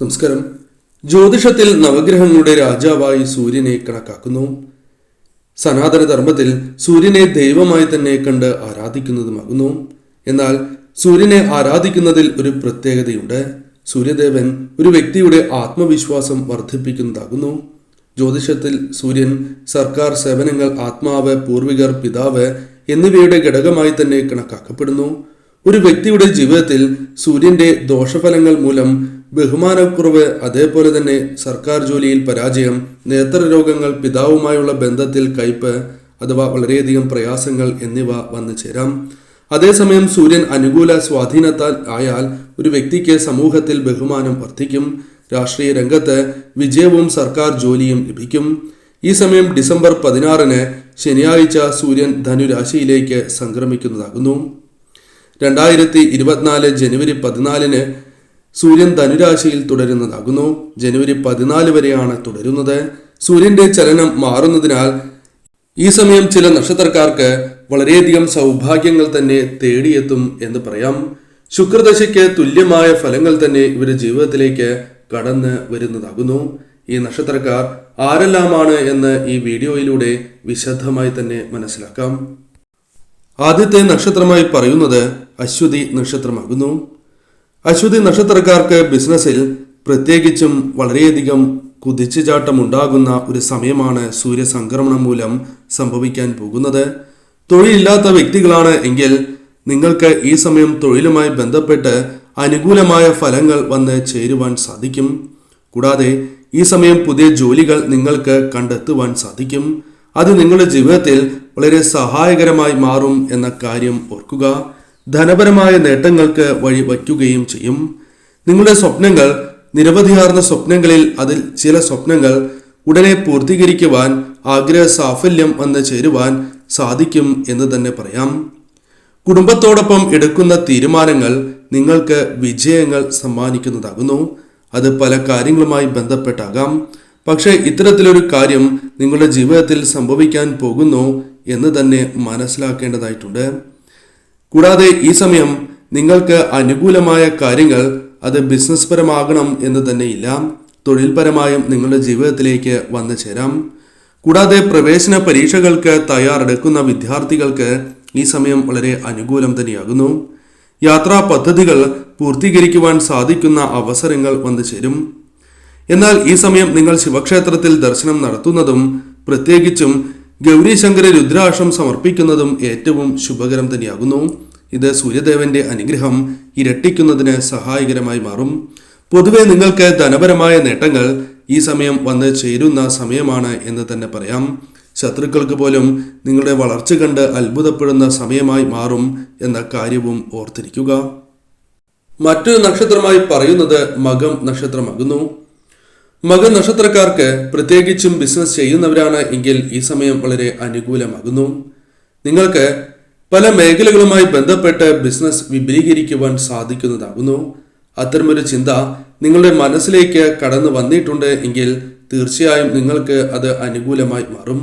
നമസ്കാരം. ജ്യോതിഷത്തിൽ നവഗ്രഹങ്ങളുടെ രാജാവായി സൂര്യനെ കണക്കാക്കുന്നു. സനാതന ധർമ്മത്തിൽ സൂര്യനെ ദൈവമായി തന്നെ കണ്ട് ആരാധിക്കുന്നതുമാകുന്നു. എന്നാൽ സൂര്യനെ ആരാധിക്കുന്നതിൽ ഒരു പ്രത്യേകതയുണ്ട്. സൂര്യദേവൻ ഒരു വ്യക്തിയുടെ ആത്മവിശ്വാസം വർദ്ധിപ്പിക്കുന്നതാകുന്നു. ജ്യോതിഷത്തിൽ സൂര്യൻ സർക്കാർ സേവനങ്ങൾ ആത്മാവ് പൂർവികർ പിതാവ് എന്നിവയുടെ ഘടകമായി തന്നെ കണക്കാക്കപ്പെടുന്നു. ഒരു വ്യക്തിയുടെ ജീവിതത്തിൽ സൂര്യന്റെ ദോഷഫലങ്ങൾ മൂലം ബഹുമാനക്കുറവ് അതേപോലെ തന്നെ സർക്കാർ ജോലിയിൽ പരാജയം നേത്രരോഗങ്ങൾ പിതാവുമായുള്ള ബന്ധത്തിൽ കയ്പ് അഥവാ വളരെയധികം പ്രയാസങ്ങൾ എന്നിവ വന്നു ചേരാം. അതേസമയം സൂര്യൻ അനുകൂല സ്വാധീനത്താൽ ആയാൽ ഒരു വ്യക്തിക്ക് സമൂഹത്തിൽ ബഹുമാനം വർദ്ധിക്കും രാഷ്ട്രീയ രംഗത്ത് വിജയവും സർക്കാർ ജോലിയും ലഭിക്കും. ഈ സമയം ഡിസംബർ പതിനാറിന് ശനിയാഴ്ച സൂര്യൻ ധനുരാശിയിലേക്ക് സംക്രമിക്കുന്നതാകുന്നു. രണ്ടായിരത്തി ഇരുപത്തിനാല് ജനുവരി പതിനാലിന് സൂര്യൻ ധനുരാശിയിൽ തുടരുന്നതാകുന്നു. ജനുവരി പതിനാല് വരെയാണ് തുടരുന്നത്. സൂര്യന്റെ ചലനം മാറുന്നതിനാൽ ഈ സമയം ചില നക്ഷത്രക്കാർക്ക് വളരെയധികം സൗഭാഗ്യങ്ങൾ തന്നെ തേടിയെത്തും എന്ന് പറയാം. ശുക്രദശയ്ക്ക് തുല്യമായ ഫലങ്ങൾ തന്നെ ഇവരുടെ ജീവിതത്തിലേക്ക് കടന്ന് വരുന്നതാകുന്നു. ഈ നക്ഷത്രക്കാർ ആരെല്ലാമാണ് എന്ന് ഈ വീഡിയോയിലൂടെ വിശദമായി തന്നെ മനസ്സിലാക്കാം. ആദ്യത്തെ നക്ഷത്രമായി പറയുന്നത് അശ്വതി നക്ഷത്രമാകുന്നു. അശ്വതി നക്ഷത്രക്കാർക്ക് ബിസിനസ്സിൽ പ്രത്യേകിച്ചും വളരെയധികം കുതിച്ചുചാട്ടം ഉണ്ടാകുന്ന ഒരു സമയമാണ് സൂര്യസംക്രമണം മൂലം സംഭവിക്കാൻ പോകുന്നത്. തൊഴിലില്ലാത്ത വ്യക്തികളാണ് എങ്കിൽ നിങ്ങൾക്ക് ഈ സമയം തൊഴിലുമായി ബന്ധപ്പെട്ട് അനുകൂലമായ ഫലങ്ങൾ വന്ന് ചേരുവാൻ സാധിക്കും. കൂടാതെ ഈ സമയം പുതിയ ജോലികൾ നിങ്ങൾക്ക് കണ്ടെത്തുവാൻ സാധിക്കും. അത് നിങ്ങളുടെ ജീവിതത്തിൽ വളരെ സഹായകരമായി മാറും എന്ന കാര്യം ഓർക്കുക. ധനപരമായ നേട്ടങ്ങൾക്ക് വഴി വയ്ക്കുകയും ചെയ്യും. നിങ്ങളുടെ സ്വപ്നങ്ങൾ നിരവധിയാർന്ന സ്വപ്നങ്ങളിൽ അതിൽ ചില സ്വപ്നങ്ങൾ ഉടനെ പൂർത്തീകരിക്കുവാൻ ആഗ്രഹ സാഫല്യം വന്ന് ചേരുവാൻ സാധിക്കും എന്ന് തന്നെ പറയാം. കുടുംബത്തോടൊപ്പം എടുക്കുന്ന തീരുമാനങ്ങൾ നിങ്ങൾക്ക് വിജയങ്ങൾ സമ്മാനിക്കുന്നതാകുന്നു. അത് പല കാര്യങ്ങളുമായി ബന്ധപ്പെട്ടാകാം. പക്ഷേ ഇത്തരത്തിലൊരു കാര്യം നിങ്ങളുടെ ജീവിതത്തിൽ സംഭവിക്കാൻ പോകുന്നു എന്ന് തന്നെ മനസ്സിലാക്കേണ്ടതായിട്ടുണ്ട്. കൂടാതെ ഈ സമയം നിങ്ങൾക്ക് അനുകൂലമായ കാര്യങ്ങൾ അത് ബിസിനസ് പരമാകണം എന്ന് തന്നെയില്ല തൊഴിൽപരമായും നിങ്ങളുടെ ജീവിതത്തിലേക്ക് വന്നു ചേരാം. കൂടാതെ പ്രവേശന പരീക്ഷകൾക്ക് തയ്യാറെടുക്കുന്ന വിദ്യാർത്ഥികൾക്ക് ഈ സമയം വളരെ അനുകൂലം തന്നെയാകുന്നു. യാത്രാ പദ്ധതികൾ പൂർത്തീകരിക്കുവാൻ സാധിക്കുന്ന അവസരങ്ങൾ വന്നു ചേരും. എന്നാൽ ഈ സമയം നിങ്ങൾ ശിവക്ഷേത്രത്തിൽ ദർശനം നടത്തുന്നതും പ്രത്യേകിച്ചും ഗൗരീശങ്കര രുദ്രാക്ഷം സമർപ്പിക്കുന്നതും ഏറ്റവും ശുഭകരം തന്നെയാകുന്നു. ഇത് സൂര്യദേവന്റെ അനുഗ്രഹം ഇരട്ടിക്കുന്നതിന് സഹായകരമായി മാറും. പൊതുവെ നിങ്ങൾക്ക് ധനപരമായ നേട്ടങ്ങൾ ഈ സമയം വന്ന് ചേരുന്ന സമയമാണ് എന്ന് തന്നെ പറയാം. ശത്രുക്കൾക്ക് പോലും നിങ്ങളുടെ വളർച്ച കണ്ട് അത്ഭുതപ്പെടുന്ന സമയമായി മാറും എന്ന കാര്യവും ഓർത്തിരിക്കുക. മറ്റൊരു നക്ഷത്രമായി പറയുന്നത് മകം നക്ഷത്രമാകുന്നു. മക നക്ഷത്രക്കാർക്ക് പ്രത്യേകിച്ചും ബിസിനസ് ചെയ്യുന്നവരാണ് എങ്കിൽ ഈ സമയം വളരെ അനുകൂലമാകുന്നു. നിങ്ങൾക്ക് പല മേഖലകളുമായി ബന്ധപ്പെട്ട് ബിസിനസ് വിപുലീകരിക്കുവാൻ സാധിക്കുന്നതാകുന്നു അത്തരമൊരു ചിന്ത നിങ്ങളുടെ മനസ്സിലേക്ക് കടന്നു വന്നിട്ടുണ്ട് എങ്കിൽ തീർച്ചയായും നിങ്ങൾക്ക് അത് അനുകൂലമായി മാറും.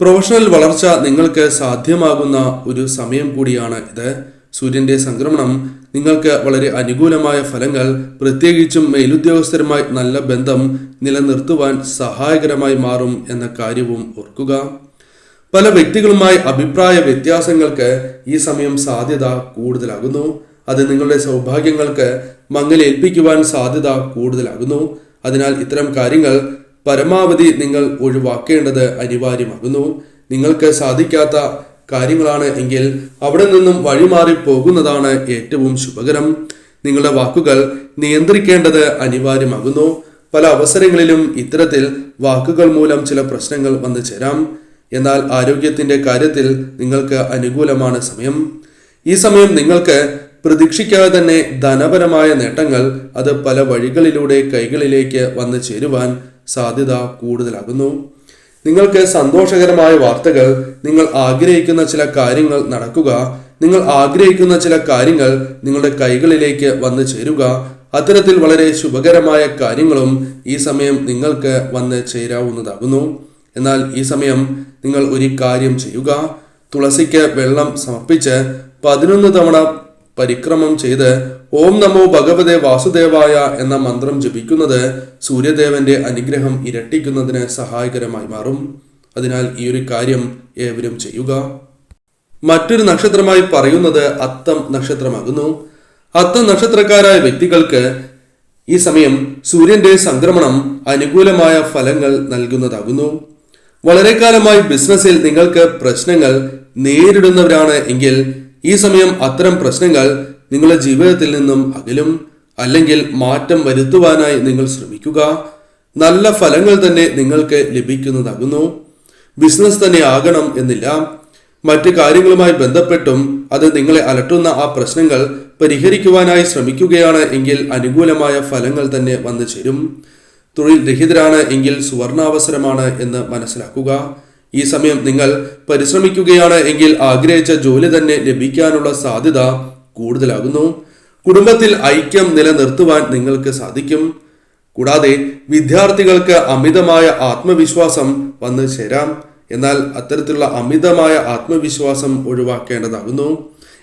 പ്രൊഫഷണൽ വളർച്ച നിങ്ങൾക്ക് സാധ്യമാകുന്ന ഒരു സമയം കൂടിയാണ് ഇത്. സൂര്യന്റെ സംക്രമണം നിങ്ങൾക്ക് വളരെ അനുകൂലമായ ഫലങ്ങൾ പ്രത്യേകിച്ചും മേലുദ്യോഗസ്ഥരുമായി നല്ല ബന്ധം നിലനിർത്തുവാൻ സഹായകരമായി മാറും എന്ന കാര്യവും ഓർക്കുക. പല വ്യക്തികളുമായി അഭിപ്രായ വ്യത്യാസങ്ങൾക്ക് ഈ സമയം സാധ്യത കൂടുതലാകുന്നു. അത് നിങ്ങളുടെ സൗഭാഗ്യങ്ങൾക്ക് മങ്ങലേൽപ്പിക്കുവാൻ സാധ്യത കൂടുതലാകുന്നു. അതിനാൽ ഇത്തരം കാര്യങ്ങൾ പരമാവധി നിങ്ങൾ ഒഴിവാക്കേണ്ടത് അനിവാര്യമാകുന്നു. നിങ്ങൾക്ക് സാധിക്കാത്ത കാര്യങ്ങളാണ് എങ്കിൽ അവിടെ നിന്നും വഴിമാറി പോകുന്നതാണ് ഏറ്റവും ശുഭകരം. നിങ്ങളുടെ വാക്കുകൾ നിയന്ത്രിക്കേണ്ടത് അനിവാര്യമാകുന്നു. പല അവസരങ്ങളിലും ഇത്തരത്തിൽ വാക്കുകൾ മൂലം ചില പ്രശ്നങ്ങൾ വന്നു ചേരാം. എന്നാൽ ആരോഗ്യത്തിന്റെ കാര്യത്തിൽ നിങ്ങൾക്ക് അനുകൂലമാണ് സമയം. ഈ സമയം നിങ്ങൾക്ക് പ്രതീക്ഷിക്കാതെ തന്നെ ധനപരമായ നേട്ടങ്ങൾ അത് പല വഴികളിലൂടെ കൈകളിലേക്ക് വന്നു ചേരുവാൻ സാധ്യത കൂടുതലാകുന്നു. നിങ്ങൾക്ക് സന്തോഷകരമായ വാർത്തകൾ നിങ്ങൾ ആഗ്രഹിക്കുന്ന ചില കാര്യങ്ങൾ നടക്കുക നിങ്ങൾ ആഗ്രഹിക്കുന്ന ചില കാര്യങ്ങൾ നിങ്ങളുടെ കൈകളിലേക്ക് വന്നു ചേരുക അത്തരത്തിൽ വളരെ ശുഭകരമായ കാര്യങ്ങളും ഈ സമയം നിങ്ങൾക്ക് വന്ന് ചേരാവുന്നതാകുന്നു. എന്നാൽ ഈ സമയം നിങ്ങൾ ഒരു കാര്യം ചെയ്യുക. തുളസിക്ക് വെള്ളം സമർപ്പിച്ച് പതിനൊന്ന് തവണ പരിക്രമം ചെയ്ത് ഓം നമോ ഭഗവതേ വാസുദേവായ എന്ന മന്ത്രം ജപിക്കുന്നത് സൂര്യദേവന്റെ അനുഗ്രഹം ഇരട്ടിക്കുന്നതിന് സഹായകരമായി മാറും. അതിനാൽ ഈ ഒരു കാര്യം ഏവരും ചെയ്യുക. മറ്റൊരു നക്ഷത്രമായി പറയുന്നത് അത്തം നക്ഷത്രമാകുന്നു. അത്തം നക്ഷത്രക്കാരായ വ്യക്തികൾക്ക് ഈ സമയം സൂര്യന്റെ സംക്രമണം അനുകൂലമായ ഫലങ്ങൾ നൽകുന്നതാകുന്നു. വളരെ കാലമായി ബിസിനസ്സിൽ നിങ്ങൾക്ക് പ്രശ്നങ്ങൾ നേരിടുന്നവരാണ് എങ്കിൽ ഈ സമയം അത്തരം പ്രശ്നങ്ങൾ നിങ്ങളുടെ ജീവിതത്തിൽ നിന്നും അകലും അല്ലെങ്കിൽ മാറ്റം വരുത്തുവാനായി നിങ്ങൾ ശ്രമിക്കുക. നല്ല ഫലങ്ങൾ തന്നെ നിങ്ങൾക്ക് ലഭിക്കുന്നതാകുന്നു. ബിസിനസ് തന്നെ ആകണം എന്നില്ല. മറ്റു കാര്യങ്ങളുമായി ബന്ധപ്പെട്ടും അത് നിങ്ങളെ അലട്ടുന്ന ആ പ്രശ്നങ്ങൾ പരിഹരിക്കുവാനായി ശ്രമിക്കുകയാണ് എങ്കിൽ അനുകൂലമായ ഫലങ്ങൾ തന്നെ വന്നു ചേരും. തൊഴിൽ രഹിതരാണ് എങ്കിൽ സുവർണാവസരമാണ് എന്ന് മനസ്സിലാക്കുക. ഈ സമയം നിങ്ങൾ പരിശ്രമിക്കുകയാണ് എങ്കിൽ ആഗ്രഹിച്ച ജോലി തന്നെ ലഭിക്കാനുള്ള സാധ്യത കൂടുതലാകുന്നു. കുടുംബത്തിൽ ഐക്യം നിലനിർത്തുവാൻ നിങ്ങൾക്ക് സാധിക്കും. കൂടാതെ വിദ്യാർത്ഥികൾക്ക് അമിതമായ ആത്മവിശ്വാസം വന്നു ചേരാം. എന്നാൽ അത്തരത്തിലുള്ള അമിതമായ ആത്മവിശ്വാസം ഒഴിവാക്കേണ്ടതാകുന്നു.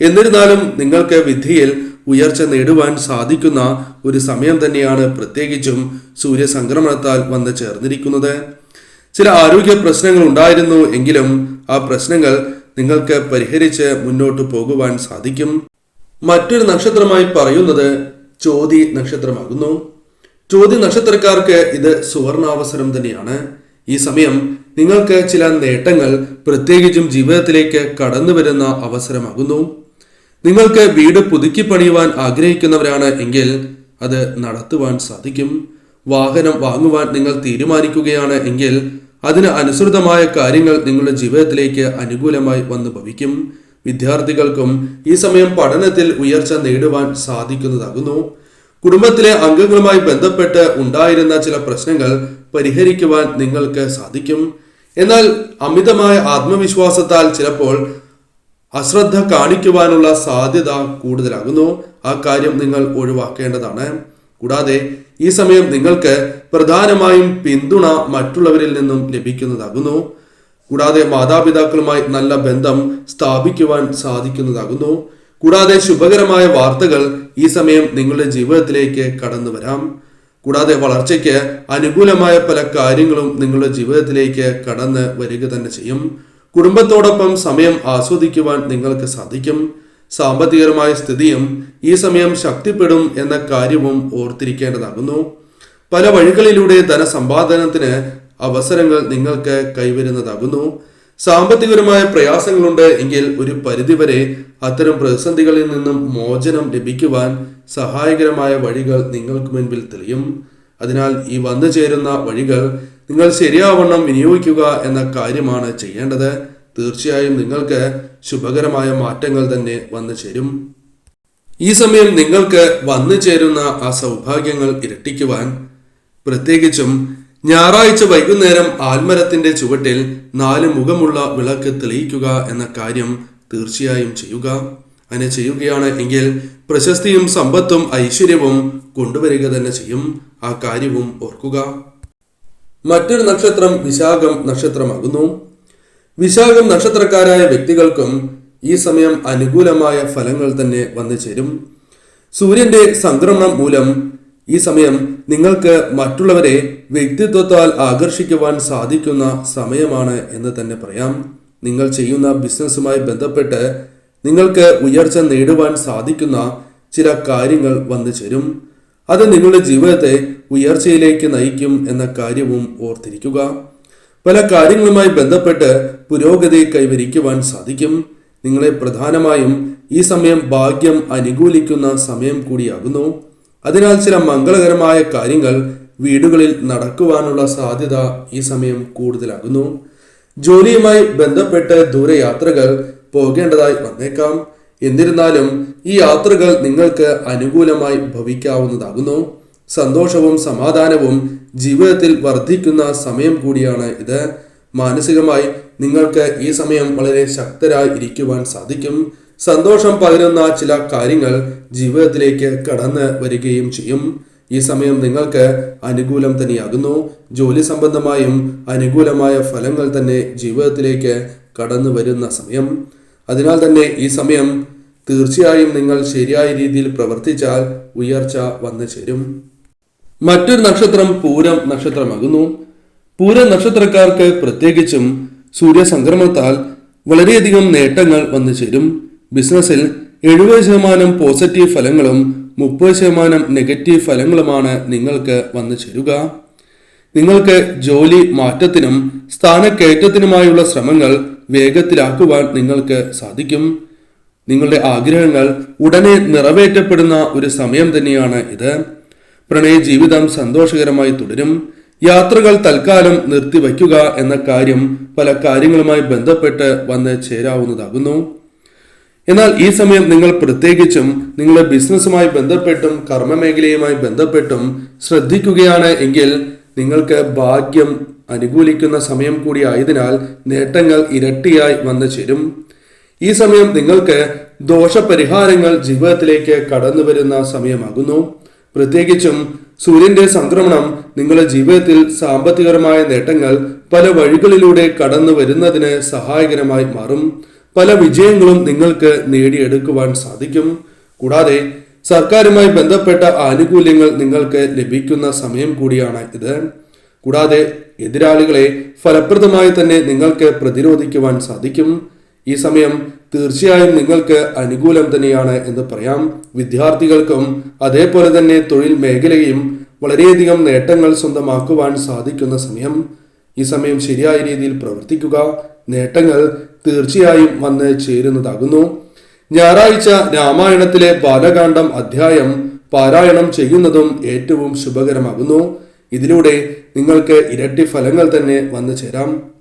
എന്നിരുന്നാലും നിങ്ങൾക്ക് വിധിയിൽ ഉയർച്ച നേടുവാൻ സാധിക്കുന്ന ഒരു സമയം തന്നെയാണ് പ്രത്യേകിച്ചും സൂര്യസംക്രമണത്താൽ വന്ന് ചേർന്നിരിക്കുന്നത്. ചില ആരോഗ്യ പ്രശ്നങ്ങൾ ഉണ്ടായിരുന്നു എങ്കിലും ആ പ്രശ്നങ്ങൾ നിങ്ങൾക്ക് പരിഹരിച്ച് മുന്നോട്ട് പോകുവാൻ സാധിക്കും. മറ്റൊരു നക്ഷത്രമായി പറയുന്നത് ചോതി നക്ഷത്രമാകുന്നു. ചോതി നക്ഷത്രക്കാർക്ക് ഇത് സുവർണാവസരം തന്നെയാണ്. ഈ സമയം നിങ്ങൾക്ക് ചില നേട്ടങ്ങൾ പ്രത്യേകിച്ചും ജീവിതത്തിലേക്ക് കടന്നു വരുന്ന അവസരമാകുന്നു. നിങ്ങൾക്ക് വീട് പുതുക്കി പണിയുവാൻ ആഗ്രഹിക്കുന്നവരാണ് എങ്കിൽ അത് നടത്തുവാൻ സാധിക്കും. വാഹനം വാങ്ങുവാൻ നിങ്ങൾ തീരുമാനിക്കുകയാണ് എങ്കിൽ അതിന് അനുസൃതമായ കാര്യങ്ങൾ നിങ്ങളുടെ ജീവിതത്തിലേക്ക് അനുകൂലമായി വന്നു ഭവിക്കും. വിദ്യാർത്ഥികൾക്കും ഈ സമയം പഠനത്തിൽ ഉയർച്ച നേടുവാൻ സാധിക്കുന്നതാകുന്നു. കുടുംബത്തിലെ അംഗങ്ങളുമായി ബന്ധപ്പെട്ട് ഉണ്ടായിരുന്ന ചില പ്രശ്നങ്ങൾ പരിഹരിക്കുവാൻ നിങ്ങൾക്ക് സാധിക്കും. എന്നാൽ അമിതമായ ആത്മവിശ്വാസത്താൽ ചിലപ്പോൾ അശ്രദ്ധ കാണിക്കുവാനുള്ള സാധ്യത കൂടുതലാകുന്നു. ആ കാര്യം നിങ്ങൾ ഒഴിവാക്കേണ്ടതാണ്. കൂടാതെ ഈ സമയം നിങ്ങൾക്ക് പ്രധാനമായും പിന്തുണ മറ്റുള്ളവരിൽ നിന്നും ലഭിക്കുന്നതാകുന്നു. കൂടാതെ മാതാപിതാക്കളുമായി നല്ല ബന്ധം സ്ഥാപിക്കുവാൻ സാധിക്കുന്നതാകുന്നു. കൂടാതെ ശുഭകരമായ വാർത്തകൾ ഈ സമയം നിങ്ങളുടെ ജീവിതത്തിലേക്ക് കടന്നു വരാം. കൂടാതെ വളർച്ചയ്ക്ക് അനുകൂലമായ പല കാര്യങ്ങളും നിങ്ങളുടെ ജീവിതത്തിലേക്ക് കടന്ന് വരിക തന്നെ ചെയ്യും. കുടുംബത്തോടൊപ്പം സമയം ആസ്വദിക്കുവാൻ നിങ്ങൾക്ക് സാധിക്കും. സാമ്പത്തികപരമായ സ്ഥിതിയും ഈ സമയം ശക്തിപ്പെടും എന്ന കാര്യവും ഓർത്തിരിക്കേണ്ടതാകുന്നു. പല വഴികളിലൂടെ ധനസമ്പാദനത്തിന് അവസരങ്ങൾ നിങ്ങൾക്ക് കൈവരുന്നതാകുന്നു. സാമ്പത്തികപരമായ പ്രയാസങ്ങളുണ്ട് എങ്കിൽ ഒരു പരിധിവരെ അത്തരം പ്രതിസന്ധികളിൽ നിന്നും മോചനം ലഭിക്കുവാൻ സഹായകരമായ വഴികൾ നിങ്ങൾക്ക് മുൻപിൽ തെളിയും. അതിനാൽ ഈ വന്നു ചേരുന്ന വഴികൾ നിങ്ങൾ ശരിയാവണ്ണം വിനിയോഗിക്കുക എന്ന കാര്യമാണ് ചെയ്യേണ്ടത്. തീർച്ചയായും നിങ്ങൾക്ക് ശുഭകരമായ മാറ്റങ്ങൾ തന്നെ വന്നു ചേരും. ഈ സമയം നിങ്ങൾക്ക് വന്നു ചേരുന്ന ആ സൗഭാഗ്യങ്ങൾ ഇരട്ടിക്കുവാൻ പ്രത്യേകിച്ചും ഞായറാഴ്ച വൈകുന്നേരം ആൽമരത്തിന്റെ ചുവട്ടിൽ നാല് മുഖമുള്ള വിളക്ക് തെളിയിക്കുക എന്ന കാര്യം തീർച്ചയായും ചെയ്യുക. അങ്ങനെ ചെയ്യുകയാണ് എങ്കിൽ പ്രശസ്തിയും സമ്പത്തും ഐശ്വര്യവും കൊണ്ടുവരിക തന്നെ ചെയ്യും. ആ കാര്യവും ഓർക്കുക. മറ്റൊരു നക്ഷത്രം വിശാഖം നക്ഷത്രമാകുന്നു. വിശാഖം നക്ഷത്രക്കാരായ വ്യക്തികൾക്കും ഈ സമയം അനുകൂലമായ ഫലങ്ങൾ തന്നെ വന്നു ചേരും. സൂര്യന്റെ സംക്രമണം മൂലം ഈ സമയം നിങ്ങൾക്ക് മറ്റുള്ളവരെ വ്യക്തിത്വത്താൽ ആകർഷിക്കുവാൻ സാധിക്കുന്ന സമയമാണ് എന്ന് തന്നെ പറയാം. നിങ്ങൾ ചെയ്യുന്ന ബിസിനസ്സുമായി ബന്ധപ്പെട്ട് നിങ്ങൾക്ക് ഉയർച്ച നേടുവാൻ സാധിക്കുന്ന ചില കാര്യങ്ങൾ വന്നു ചേരും. അത് നിങ്ങളുടെ ജീവിതത്തെ ഉയർച്ചയിലേക്ക് നയിക്കും എന്ന കാര്യവും ഓർത്തിരിക്കുക. പല കാര്യങ്ങളുമായി ബന്ധപ്പെട്ട് പുരോഗതി കൈവരിക്കുവാൻ സാധിക്കും. നിങ്ങളെ പ്രധാനമായും ഈ സമയം ഭാഗ്യം അനുകൂലിക്കുന്ന സമയം കൂടിയാകുന്നു. അതിനാൽ ചില മംഗളകരമായ കാര്യങ്ങൾ വീടുകളിൽ നടക്കുവാനുള്ള സാധ്യത ഈ സമയം കൂടുതലാകുന്നു. ജോലിയുമായി ബന്ധപ്പെട്ട് ദൂരയാത്രകൾ പോകേണ്ടതായി വന്നേക്കാം. എന്നിരുന്നാലും ഈ യാത്രകൾ നിങ്ങൾക്ക് അനുകൂലമായി ഭവിക്കാവുന്നതാകുന്നു. സന്തോഷവും സമാധാനവും ജീവിതത്തിൽ വർദ്ധിക്കുന്ന സമയം കൂടിയാണ് ഇത്. മാനസികമായി നിങ്ങൾക്ക് ഈ സമയം വളരെ ശക്തരായി ഇരിക്കുവാൻ സാധിക്കും. സന്തോഷം പകരുന്ന ചില കാര്യങ്ങൾ ജീവിതത്തിലേക്ക് കടന്നു വരികയും ചെയ്യും. ഈ സമയം നിങ്ങൾക്ക് അനുകൂലം തന്നെയാകുന്നു. ജോലി സംബന്ധമായും അനുകൂലമായ ഫലങ്ങൾ തന്നെ ജീവിതത്തിലേക്ക് കടന്നു വരുന്ന സമയം. അതിനാൽ തന്നെ ഈ സമയം തീർച്ചയായും നിങ്ങൾ ശരിയായ രീതിയിൽ പ്രവർത്തിച്ചാൽ ഉയർച്ച വന്നു ചേരും. മറ്റൊരു നക്ഷത്രം പൂരം നക്ഷത്രമാകുന്നു. പൂരം നക്ഷത്രക്കാർക്ക് പ്രത്യേകിച്ചും സൂര്യസംക്രമത്താൽ വളരെയധികം നേട്ടങ്ങൾ വന്നു ചേരും. ബിസിനസ്സിൽ എഴുപത് ശതമാനം പോസിറ്റീവ് ഫലങ്ങളും മുപ്പത് ശതമാനം നെഗറ്റീവ് ഫലങ്ങളുമാണ് നിങ്ങൾക്ക് വന്നു ചേരുക. നിങ്ങൾക്ക് ജോലി മാറ്റത്തിനും സ്ഥാനക്കയറ്റത്തിനുമായുള്ള ശ്രമങ്ങൾ വേഗത്തിലാക്കുവാൻ നിങ്ങൾക്ക് സാധിക്കും. നിങ്ങളുടെ ആഗ്രഹങ്ങൾ ഉടനെ നിറവേറ്റപ്പെടുന്ന ഒരു സമയം തന്നെയാണ് ഇത്. പ്രണയ ജീവിതം സന്തോഷകരമായി തുടരും. യാത്രകൾ തൽക്കാലം നിർത്തിവയ്ക്കുക എന്ന കാര്യം പല കാര്യങ്ങളുമായി ബന്ധപ്പെട്ട് വന്ന് ചേരാവുന്നതാകുന്നു. എന്നാൽ ഈ സമയം നിങ്ങൾ പ്രത്യേകിച്ചും നിങ്ങളുടെ ബിസിനസ്സുമായി ബന്ധപ്പെട്ടും കർമ്മമേഖലയുമായി ബന്ധപ്പെട്ടും ശ്രദ്ധിക്കുകയാണ് എങ്കിൽ നിങ്ങൾക്ക് ഭാഗ്യം അനുകൂലിക്കുന്ന സമയം കൂടിയായതിനാൽ നേട്ടങ്ങൾ ഇരട്ടിയായി വന്നു ചേരും. ഈ സമയം നിങ്ങൾക്ക് ദോഷപരിഹാരങ്ങൾ ജീവിതത്തിലേക്ക് കടന്നു വരുന്ന സമയമാകുന്നു. പ്രത്യേകിച്ചും സൂര്യന്റെ സംക്രമണം നിങ്ങളുടെ ജീവിതത്തിൽ സാമ്പത്തികപരമായ നേട്ടങ്ങൾ പല വഴികളിലൂടെ കടന്നു വരുന്നതിന് സഹായകരമായി മാറും. പല വിജയങ്ങളും നിങ്ങൾക്ക് നേടിയെടുക്കുവാൻ സാധിക്കും. കൂടാതെ സർക്കാരുമായി ബന്ധപ്പെട്ട ആനുകൂല്യങ്ങൾ നിങ്ങൾക്ക് ലഭിക്കുന്ന സമയം കൂടിയാണ് ഇത്. കൂടാതെ എതിരാളികളെ ഫലപ്രദമായി തന്നെ നിങ്ങൾക്ക് പ്രതിരോധിക്കുവാൻ സാധിക്കും. ഈ സമയം തീർച്ചയായും നിങ്ങൾക്ക് അനുകൂലം തന്നെയാണ് എന്ന് പറയാം. വിദ്യാർത്ഥികൾക്കും അതേപോലെ തന്നെ തൊഴിൽ മേഖലയും വളരെയധികം നേട്ടങ്ങൾ സ്വന്തമാക്കുവാൻ സാധിക്കുന്ന സമയം. ഈ സമയം ശരിയായ രീതിയിൽ പ്രവർത്തിക്കുക. നേട്ടങ്ങൾ തീർച്ചയായും വന്ന് ചേരുന്നതാകുന്നു. ഞായറാഴ്ച രാമായണത്തിലെ ബാലകാന്ഡം അധ്യായം പാരായണം ചെയ്യുന്നതും ഏറ്റവും ശുഭകരമാകുന്നു. ഇതിലൂടെ നിങ്ങൾക്ക് ഇരട്ടി ഫലങ്ങൾ തന്നെ വന്നു ചേരാം.